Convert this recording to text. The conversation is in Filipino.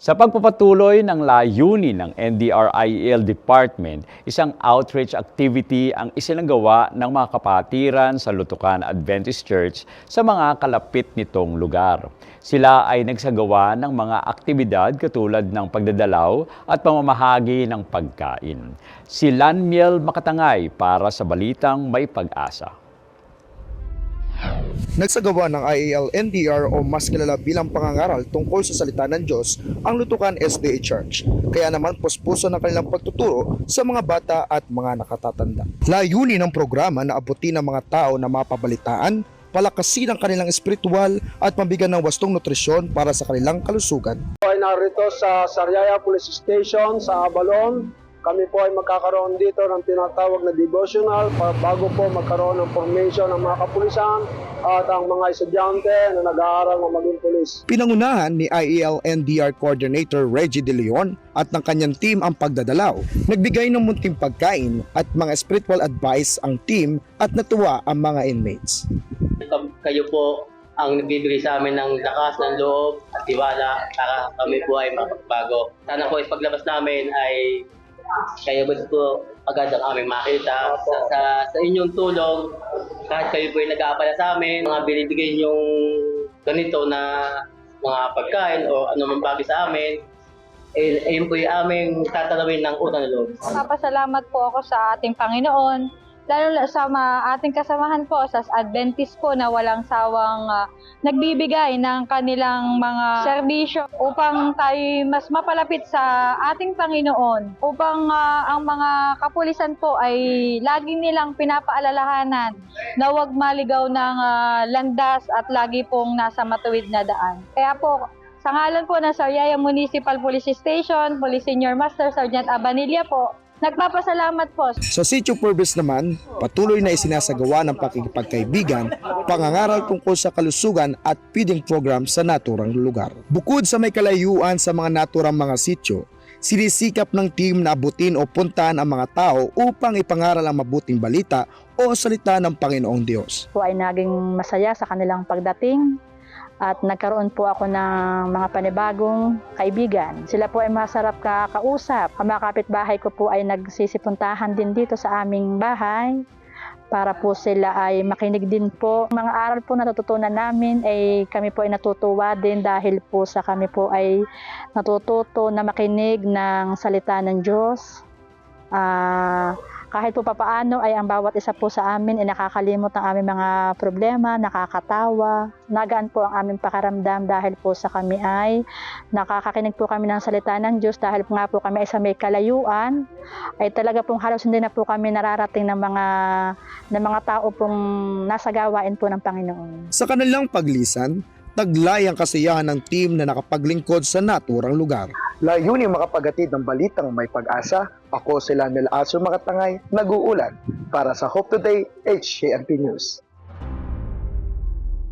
Sa pagpapatuloy ng layunin ng NDRIL Department, isang outreach activity ang isinagawa ng mga kapatiran sa Lutukan Adventist Church sa mga kalapit nitong lugar. Sila ay nagsagawa ng mga aktibidad katulad ng pagdadalaw at pamamahagi ng pagkain. Si Lanmiel Makatangay para sa Balitang May Pag-asa. Nagsagawa ng IAL-NDR o mas kilala bilang pangangaral tungkol sa salita ng Diyos ang Lutukan SDA Church. Kaya naman puspuso ng kanilang pagtuturo sa mga bata at mga nakatatanda. Layunin ng programa na abutin ang mga tao na mapabalitaan, palakasin ang kanilang espiritual at mabigyan ng wastong nutrisyon para sa kanilang kalusugan. ay narito sa Sariaya Police Station sa Abalon. Kami po ay magkakaroon dito ng tinatawag na devotional para bago po magkaroon ng formation ng mga kapulisan at ang mga estudyante na nag-aaral ng maging pulis. Pinangunahan ni IAL-NDR Coordinator Reggie De Leon at ng kanyang team ang pagdadalaw. Nagbigay ng munting pagkain at mga spiritual advice ang team at natuwa ang mga inmates. Kayo po ang nagbibigay sa amin ng lakas ng loob at tiwala para kami po ay makapagbago. Sana po paglabas namin ay kayo ba po agad ang aming makita sa, sa, sa inyong tulong kahit kayo po ay nag-aapala sa amin mga binibigay yung ganito na mga pagkain o ano man bagay sa amin eh, ayun po yung aming tatalawin ng utang na loob. Papasalamat po ako sa ating Panginoon, lalo sa ma- ating kasamahan po sa Adventist po na walang sawang ah, nagbibigay ng kanilang mga serbisyo upang tayo mas mapalapit sa ating Panginoon, upang ah, ang mga kapulisan po ay lagi nilang pinapaalalahanan na huwag maligaw ng ah, landas at lagi pong nasa matuwid na daan. Kaya po, sa ngalan po ng Sariaya Municipal Police Station, Police Senior Master Sergeant Abanilla po, nagpapasalamat po Sa Sitio Purvis naman, patuloy na isinasagawa ng pakikipagkaibigan, pangangaral tungkol sa kalusugan at feeding program sa naturang lugar. Bukod sa may kalayuan sa mga naturang mga sitio, sinisikap ng team na abutin o puntahan ang mga tao upang ipangaral ang mabuting balita o salita ng Panginoong Diyos. po ay naging masaya sa kanilang pagdating at nagkaroon po ako ng mga panibagong kaibigan. Sila po ay masarap kakausap. Ang mga kapitbahay ko po ay nagsisipuntahan din dito sa aming bahay para po sila ay makinig din po. Mga aral po na natutunan namin ay kami po ay natutuwa din dahil po sa kami po ay natututo na makinig ng salita ng Diyos. Ah, kahit po papaano ay ang bawat isa po sa amin ay nakakalimot ng aming mga problema, nakakatawa, nagaan po ang aming pakaramdam dahil po sa kami ay nakakakinig po kami ng salita ng Diyos dahil po nga po kami ay sa may kalayuan, ay talaga pong halos hindi na po kami nararating ng mga ng mga tao pong nasa gawain po ng Panginoon. Sa kanilang paglisan, taglay ang kasiyahan ng team na nakapaglingkod sa naturang lugar. Layunin makapagatid ng balitang may pag-asa. Ako si Lanel Aso Makatangay, nag-uulan para sa Hope Today HKNP News.